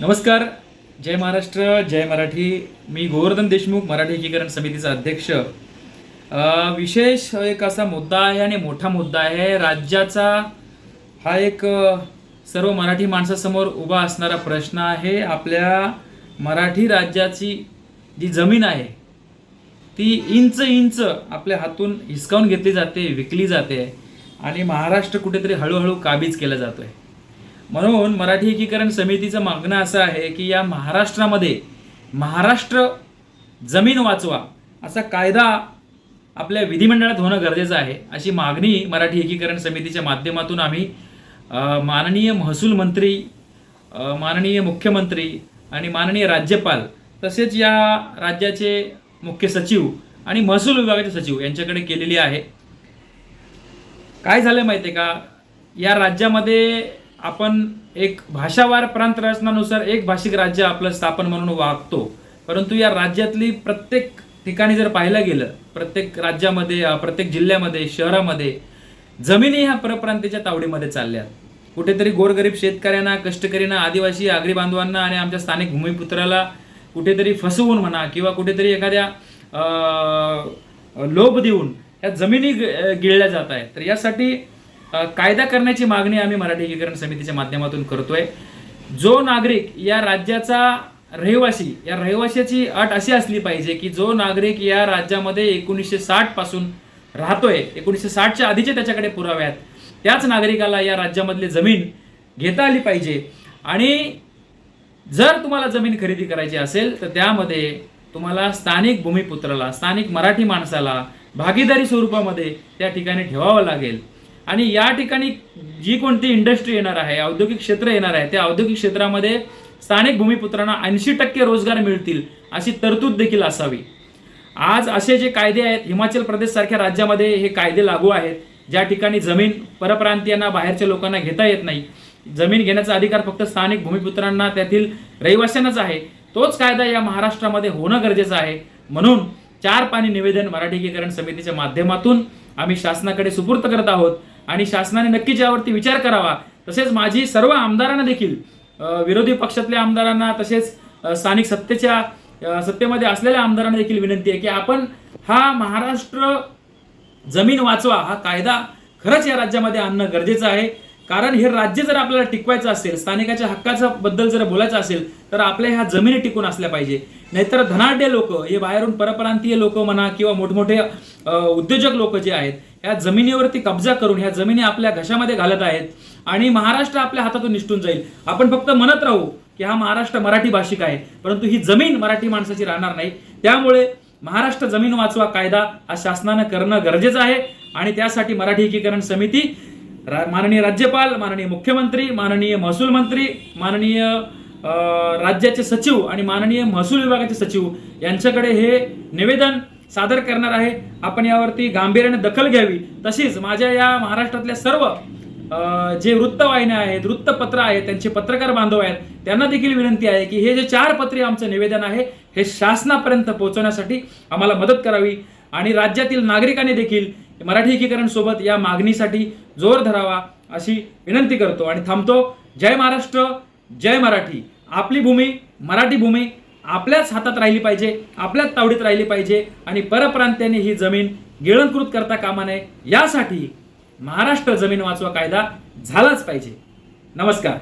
नमस्कार जय महाराष्ट्र जय मराठी. मी गोवर्धन देशमुख मराठी एकीकरण समितीचा अध्यक्ष. विशेष एक असा मुद्दा आहे आणि मोठा मुद्दा आहे. राज्याचा हा एक सर्व मराठी माणसासमोर उभा असणारा प्रश्न आहे. आपल्या मराठी राज्याची जी जमीन आहे ती इंच इंच आपल्या हातून हिसकावून घेतली जाते विकली जाते आणि महाराष्ट्र कुठेतरी हळूहळू काबीज केला आहे म्हणून मराठी एकीकरण समितीचं मागणं असं आहे की या महाराष्ट्रामध्ये महाराष्ट्र जमीन वाचवा असा कायदा आपल्या विधिमंडळात होणं गरजेचं आहे अशी मागणी मराठी एकीकरण समितीच्या माध्यमातून आम्ही माननीय महसूल मंत्री माननीय मुख्यमंत्री आणि माननीय राज्यपाल तसेच या राज्याचे मुख्य सचिव आणि महसूल विभागाचे सचिव यांच्याकडे केलेली आहे. काय झालं माहिती आहे का? या राज्यामध्ये आपण एक भाषावार प्रांत रचनानुसार एक भाषिक राज्य आपलं स्थापन म्हणून वागतो. परंतु या राज्यातली प्रत्येक ठिकाणी जर पाहायला गेलं प्रत्येक राज्यामध्ये प्रत्येक जिल्ह्यामध्ये शहरामध्ये जमिनी ह्या परप्रांतीच्या तावडीमध्ये चालल्या कुठेतरी गोरगरीब शेतकऱ्यांना कष्टकरींना आदिवासी आगरी बांधवांना आणि आमच्या स्थानिक भूमिपुत्राला कुठेतरी फसवून म्हणा किंवा कुठेतरी एखाद्या लोभ देऊन ह्या जमिनी गिळल्या जात आहेत. तर यासाठी कायदा करण्याची मागणी आम्ही मराठी एकीकरण समितीच्या माध्यमातून करतोय. जो नागरिक या राज्याचा रहिवासी या रहिवाशाची अट अशी असली पाहिजे की जो नागरिक या राज्यामध्ये एकोणीसशे साठपासून राहतोय एकोणीसशे साठच्या आधीचे त्याच्याकडे पुरावे आहेत त्याच नागरिकाला या राज्यामधली जमीन घेता आली पाहिजे. आणि जर तुम्हाला जमीन खरेदी करायची असेल तर त्यामध्ये तुम्हाला स्थानिक भूमिपुत्राला स्थानिक मराठी माणसाला भागीदारी स्वरूपामध्ये त्या ठिकाणी ठेवावं लागेल. आणि या ठिकाणी जी कोणती इंडस्ट्री येणार आहे औद्योगिक क्षेत्र येणार आहे त्या औद्योगिक क्षेत्रामध्ये स्थानिक भूमिपुत्रांना ऐंशी टक्के रोजगार मिळतील अशी तरतूद देखील असावी. आज असे जे कायदे आहेत हिमाचल प्रदेश सारख्या राज्यामध्ये हे कायदे लागू आहेत ज्या ठिकाणी जमीन परप्रांतीयांना बाहेरच्या लोकांना घेता येत नाही. जमीन घेण्याचा अधिकार फक्त स्थानिक भूमिपुत्रांना त्यातील रहिवाशांनाच आहे. तोच कायदा या महाराष्ट्रामध्ये होणं गरजेचं आहे. म्हणून चार पाणी निवेदन मराठीकीकरण समितीच्या माध्यमातून आम्ही शासनाकडे सुपूर्त करत आहोत. आणि शासनाने नक्कीच यावरती विचार करावा तसेच माझी सर्व आमदारांना देखील विरोधी पक्षातल्या आमदारांना तसेच स्थानिक सत्तेच्या सत्तेमध्ये असलेल्या आमदारांना देखील विनंती आहे की आपण हा महाराष्ट्र जमीन वाचवा हा कायदा खरंच या राज्यामध्ये आणणं गरजेचं आहे. कारण हे राज्य जर आपल्याला टिकवायचं असेल स्थानिकाच्या हक्काचा बद्दल जर बोलायचं असेल तर आपल्या ह्या जमिनी टिकून असल्या पाहिजे. नाहीतर धनाढ्य लोक हे बाहेरून परप्रांतीय लोक म्हणा किंवा मोठमोठे उद्योजक लोक जे आहेत ह्या जमिनीवरती कब्जा करून ह्या जमिनी आपल्या घशामध्ये घालत आहेत आणि महाराष्ट्र आपल्या हातातून निष्ठून जाईल. आपण फक्त म्हणत राहू की हा महाराष्ट्र मराठी भाषिक आहे परंतु ही जमीन मराठी माणसाची राहणार नाही. त्यामुळे महाराष्ट्र जमीन वाचवा कायदा हा शासनानं करणं गरजेचं आहे आणि त्यासाठी मराठी एकीकरण समिती रा- माननीय राज्यपाल माननीय मुख्यमंत्री माननीय महसूल मंत्री माननीय राज्याचे सचिव आणि माननीय महसूल विभागाचे सचिव यांच्याकडे हे निवेदन सादर करणार आहे. आपण यावरती गांभीर्याने दखल घ्यावी. तशीच माझ्या या महाराष्ट्रातल्या सर्व जे वृत्तवाहिन्या आहेत वृत्तपत्र आहेत त्यांचे पत्रकार बांधव आहेत त्यांना देखील विनंती आहे की हे जे चार पत्री आमचं निवेदन आहे हे शासनापर्यंत पोहोचवण्यासाठी आम्हाला मदत करावी आणि राज्यातील नागरिकांनी देखील मराठी एकीकरण सोबत या मागणीसाठी जोर धरावा अशी विनंती करतो. आणि थांबतो. जय महाराष्ट्र जय मराठी. आपली भूमी मराठी भूमी आपल्याच हातात राहिली पाहिजे आपल्याच तावडीत राहिली पाहिजे आणि परप्रांत्याने ही जमीन गिळंकृत करता कामा नये. यासाठी महाराष्ट्र जमीन वाचवा कायदा झालाच पाहिजे. नमस्कार.